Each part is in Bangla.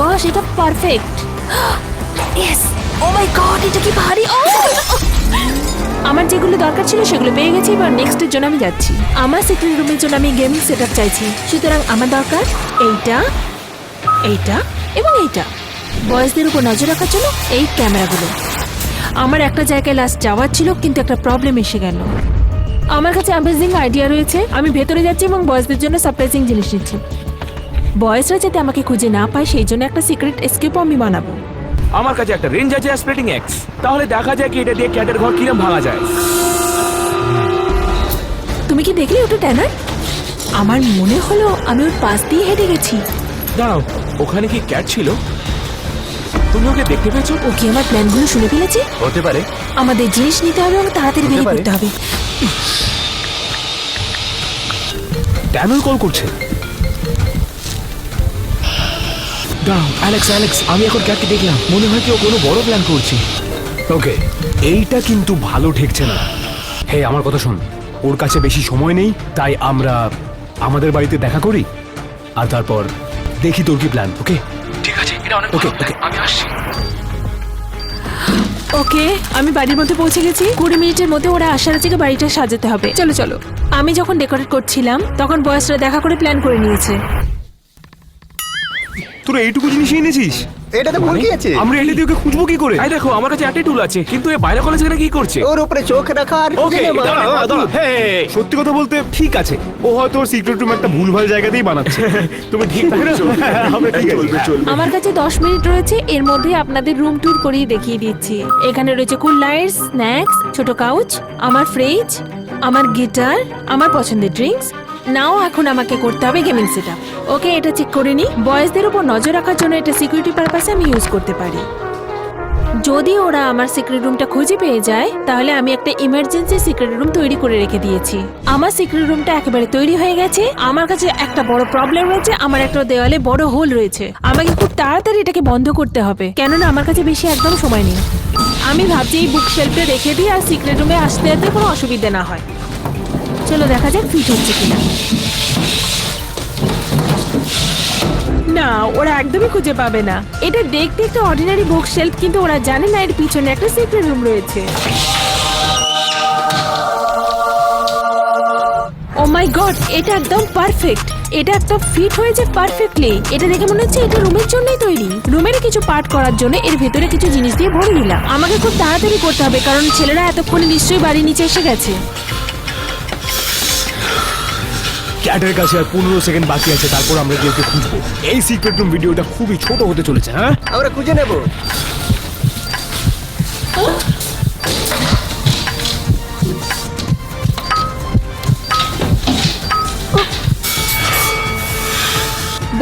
গশ এটা perfect yes oh my god এটা কি ভারী? Oh! আমার যেগুলো দরকার ছিল সেগুলো পেয়ে গেছি, এবার নেক্সটের জন্য আমি যাচ্ছি। আমার সিক্রেট রুমের জন্য আমি গেমিং সেট চাইছি। সুতরাং আমার দরকার এইটা এইটা এবং এইটা। বয়সদের উপর নজর রাখার জন্য এই ক্যামেরাগুলো। আমার একটা জায়গায় লাস্ট যাওয়ার ছিল, কিন্তু একটা প্রবলেম এসে গেল। আমার কাছে অ্যামেজিং আইডিয়া রয়েছে। আমি ভেতরে যাচ্ছি এবং বয়সদের জন্য সারপ্রাইজিং জিনিস নিচ্ছি। বয়সরা যাতে আমাকে খুঁজে না পায় সেই জন্য একটা সিক্রেট এসকেপও আমি বানাবো। আমার কাছে একটা রেঞ্জ আছে স্প্লিটিং এক্স তাহলে দেখা যায় কি এটা দিয়ে ক্যাটের ঘর কিরম ভাঙা যায়। তুমি কি দেখলে ওটা ট্যানার? আমার মনে হলো আমি ওর পাশ দিয়ে হেঁটে গেছি। দাঁড়াও ওখানে কি ক্যাট ছিল? তুমি ওকে দেখতে পেয়েছ? ও কি আমার প্ল্যানগুলো শুনে ফেলেছে? হতে পারে। আমাদের জিনিস নিতে হবে এবং তাড়াতাড়ি বেরিয়ে। পড়তে হবে। ড্যামেল কল করছে। দাঁড়াও অ্যালেক্স অ্যালেক্স আমি এখন ক্যাটকে দেখলাম। মনে হয় কি ও কোনো বড় প্ল্যান করছে। ওকে এইটা কিন্তু ভালো ঠেকছে না। হে আমার কথা শোন ওর কাছে বেশি সময় নেই তাই আমরা আমাদের বাড়িতে দেখা করি আর তারপর দেখি তোর কি প্ল্যান ওকে ঠিক আছে এটা অনেক plan, okay. আমি আসছি। ওকে আমি বাড়ির মধ্যে পৌঁছে গেছি। কুড়ি মিনিটের মধ্যে ওরা আসার থেকে বাড়িটা সাজাতে হবে। চলো চলো। আমি যখন ডেকোরেট করছিলাম তখন বয়সরা দেখা করে প্ল্যান করে নিয়েছে। তোরা এইটুকু জিনিসই এনেছিস? এটাতে ভুল কি আছে আমরা দিয়ে ওকে খুঁজবো কি করে? এই দেখো আমার কাছে একটা টুল আছে কিন্তু এ বাইরে কলেজ এখানে কি করছে? ওর উপরে চোখ রাখা আর খুঁজে নেওয়া। সত্যি কথা বলতে ঠিক আছে। ও হয়তো ওর সিক্রেট রুম একটা ভুলভাল জায়গাতেই বানাচ্ছে। তুমি ঠিক বলেছ আমরা ঠিক আছে। আমার কাছে দশ মিনিট রয়েছে এর মধ্যে আপনাদের রুম ট্যুর করিয়ে দেখিয়ে দিচ্ছি। এখানে রয়েছে কুল লাইটস স্ন্যাক্স ছোট কাউচ আমার ফ্রিজ আমার গিটার আমার পছন্দের ড্রিঙ্কস নাও, এখন আমাকে করতে হবে গেমিং সেট ওকে, এটা চেক করে নি। বয়েজদের উপর নজর রাখার জন্য এটা সিকিউরিটি পারপাসে আমি ইউজ করতে পারি। যদি ওরা আমার সিক্রেট রুমটা খুঁজে পেয়ে যায়, তাহলে আমি একটা ইমার্জেন্সি সিক্রেট রুম তৈরি করে রেখে দিয়েছি। আমার সিক্রেট রুমটা একেবারে তৈরি হয়ে গেছে। আমার কাছে একটা বড় প্রবলেম রয়েছে, আমার একটা দেওয়ালে বড় হোল রয়েছে। আমাকে খুব তাড়াতাড়ি এটাকে বন্ধ করতে হবে, কেননা আমার কাছে বেশি একদম সময় নেই। আমি ভাবছি এই বুক শেলফে রেখে দিই আর সিক্রেট রুমে আসতে আসতে কোনো অসুবিধা না হয়। চলো দেখা যাক ফিট হচ্ছে কিনা। না, ওরা একদমই খুঁজে পাবে না। এটা দেখতে একটা অর্ডিনারি বুক শেলফ কিন্তু ওরা জানে না এর পিছনে একটা সিক্রেট রুম রয়েছে। ও মাই গড এটা একদম পারফেক্ট এটা একদম ফিট হয়েছে পারফেক্টলি এটা দেখে মনে হচ্ছে এটা রুমের জন্যই তৈরি। রুমের কিছু পার্ট করার জন্য এর ভেতরে কিছু জিনিস দিয়ে ভরে নিলাম। আমাকে খুব তাড়াতাড়ি করতে হবে, কারণ ছেলেরা এতক্ষণে নিশ্চয়ই বাড়ি নিচে এসে গেছে। ক্যাটের কাছে আর পনেরো সেকেন্ড বাকি আছে, তারপর আমরা গিয়ে খুঁজবো। এই সিক্রেট রুম ভিডিওটা খুবই ছোট হতে চলেছে হ্যাঁ? আমরা খুঁজে নেব।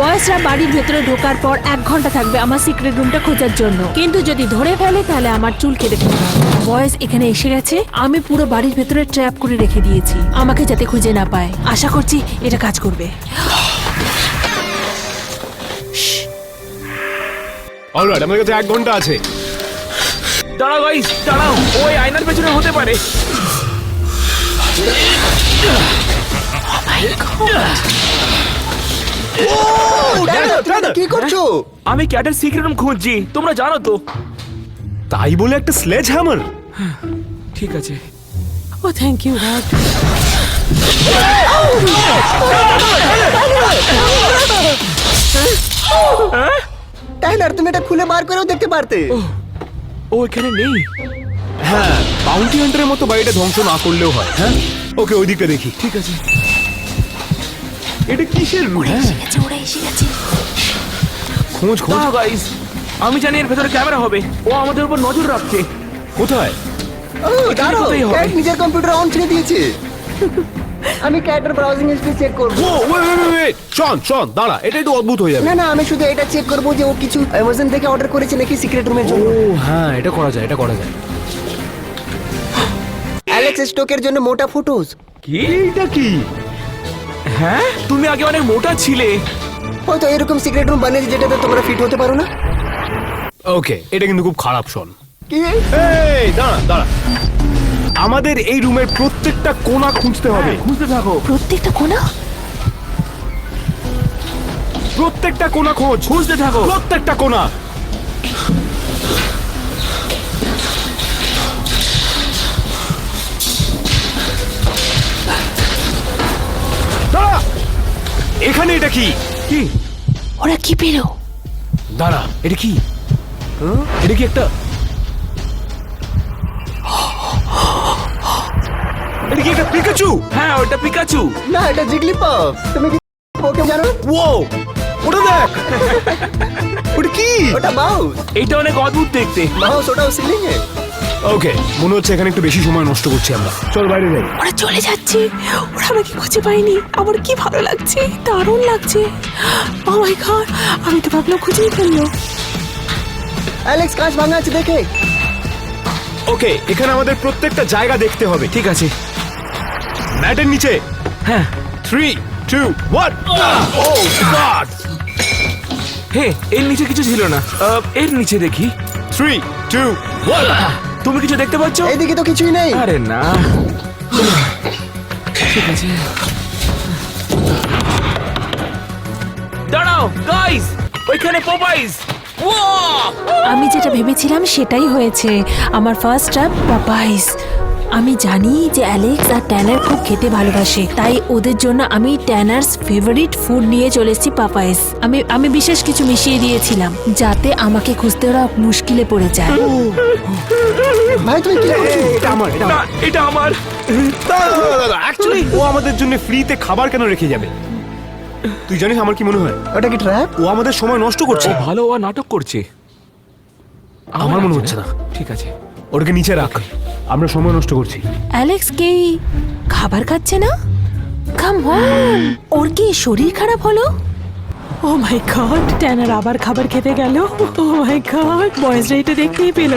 বয়সরা বাড়ির ভেতরে ঢোকার পর এক ঘণ্টা থাকবে আমার সিক্রেট রুমটা খোঁজার জন্য। কিন্তু যদি ধরে ফেলে তাহলে আমার চুল কেটে ফেলবে বয়স এখানে এসে গেছে। আমি পুরো বাড়ির ভেতরে ট্র্যাপ করে রেখে দিয়েছি। আমাকে যাতে খুঁজে না পায়। আশা করছি এটা কাজ করবে। অলরাইট আমাদের কাছে এক ঘণ্টা আছে। দাঁড়াও গাইস দাঁড়াও। ওই আয়নার পেছনে হতে পারে। দাঁড়াও, তুমি এটা কি করছ? আমি ক্যাটের সিক্রেট রুম খুঁজছি তোমরা জানো তো। তাই বলে একটা স্লেজ হ্যামার ঠিক আছে। Oh thank you god Tyler তুমি এটা খুলে বার করেও দেখতে পারতে। ও এখানে নেই। হ্যাঁ বাউন্টি হান্টারের মতো বাড়িটা ধ্বংস না করলেও হয় হ্যাঁ? ওকে ওই দিকটা দেখি। ঠিক আছে। এটা কিসের রুম ওরা এসে গেছে খোঁজ খোঁজ। গাইস আমি জানি এর ভেতরে ক্যামেরা হবে। ও আমাদের উপর নজর রাখছে। কোথায়? ও দাঁড়াও? ক্যাট নিজের কম্পিউটার অন ছেড়ে দিয়েছে। আমি ক্যাটের ব্রাউজিং হিস্ট্রি চেক করব। ও ওয়েট ওয়েট ওয়েট শোন শোন দাঁড়া এটা একটু অদ্ভুত হয়ে যাবে। না না আমি শুধু এটা চেক করব যে ও কিছু অ্যামাজন থেকে অর্ডার করেছে নাকি সিক্রেট রুমের ও জন্য। হ্যাঁ এটা করা যায় এটা করা যায়। অ্যালেক্স স্টোকের জন্য মোটা ফটোস কি? এটা কি? হ্যাঁ? তুমি আগে অনেক মোটা ছিলে। হয়তো এরকম সিক্রেট রুম বানিয়েছে যেটাতে তোমরা ফিট হতে পারো না। ওকে এটা কিন্তু খুব খারাপ শোন। কি? এই দাঁড়া দাঁড়া। আমাদের এই রুমের প্রত্যেকটা কোণা খুঁজতে হবে। হ্যাঁ, খুঁজতে থাকো। প্রত্যেকটা কোনা প্রত্যেকটা কোণা খোঁজ। খুঁজতে থাকো। প্রত্যেকটা কোণা। এটা কি? কি? ওরা কি পেল? দাঁড়া এটা কি? হ্যাঁ? এটা কি একটা? এটা কি একটা পিকাচু হ্যাঁ ওটা পিকাচু না এটা জিগলি পপ তুমি কি ওকে জানো? ও ওটা দেখ। ওটা কি? ওটা মাউস এটা অনেক অদ্ভুত দেখতে। মাউস ওটাও সিলিং এ। ওকে মনে হচ্ছে এখানে একটু বেশি সময় নষ্ট করছি আমরা। চল বাইরে যাই। ওরা চলে যাচ্ছে। ওরা আমাকে খুঁজে পায়নি। আমার কি ভালো লাগছে? দারুণ লাগছে। ও মাই গড আমি তো ভাবলাম খুঁজেই ফেলল। অ্যালেক্স কাজ ভাঙা আছে দেখে। ওকে এখানে আমাদের প্রত্যেকটা জায়গা দেখতে হবে ঠিক আছে? ম্যাটের নিচে। হ্যাঁ। Three two one oh god hey এর নিচে কিছু ছিল না। আহ, এর নিচে দেখি। থ্রি টু ওয়ান তুমি কিছু দেখতে পাচ্ছ? এইদিকে তো কিছুই নেই। আরে না। ঠিক আছে দাঁড়াও গাইস ওইখানে পপাইস আমি যেটা ভেবেছিলাম সেটাই হয়েছে। আমার ফার্স্ট ট্র্যাপ পাপাইস আমি জানি যে অ্যালেক্স আর ট্যানার খুব খেতে ভালোবাসে তাই ওদের জন্য আমি ট্যানার্স ফেভারিট ফুড নিয়ে চলে এসেছি পাপাইস আমি আমি বিশেষ কিছু মিশিয়ে দিয়েছিলাম যাতে আমাকে খুঁজতে ওরা মুশকিলে পড়ে যায়। ভাই তুমি কি করছ? এটা আমার এটা আমার। অ্যাকচুয়ালি ও আমাদের জন্য ফ্রিতে খাবার কেন রেখে যাবে? তুই জানিস আমার কি মনে হয়? ওটা কি ট্র্যাপ ও আমাদের সময় নষ্ট করছে। ভালো ও নাটক করছে। আমার মনে হচ্ছে না। ঠিক আছে। ওটাকে নিচে রাখ। আমরা সময় নষ্ট করছি। অ্যালেক্স কি খাবার খাচ্ছে না? কাম অন ওর কি শরীর খারাপ হলো? ও মাই গড ট্যানার আবার খাবার খেতে গেল। ও মাই গড বয়েজরা এটা দেখতেই পেল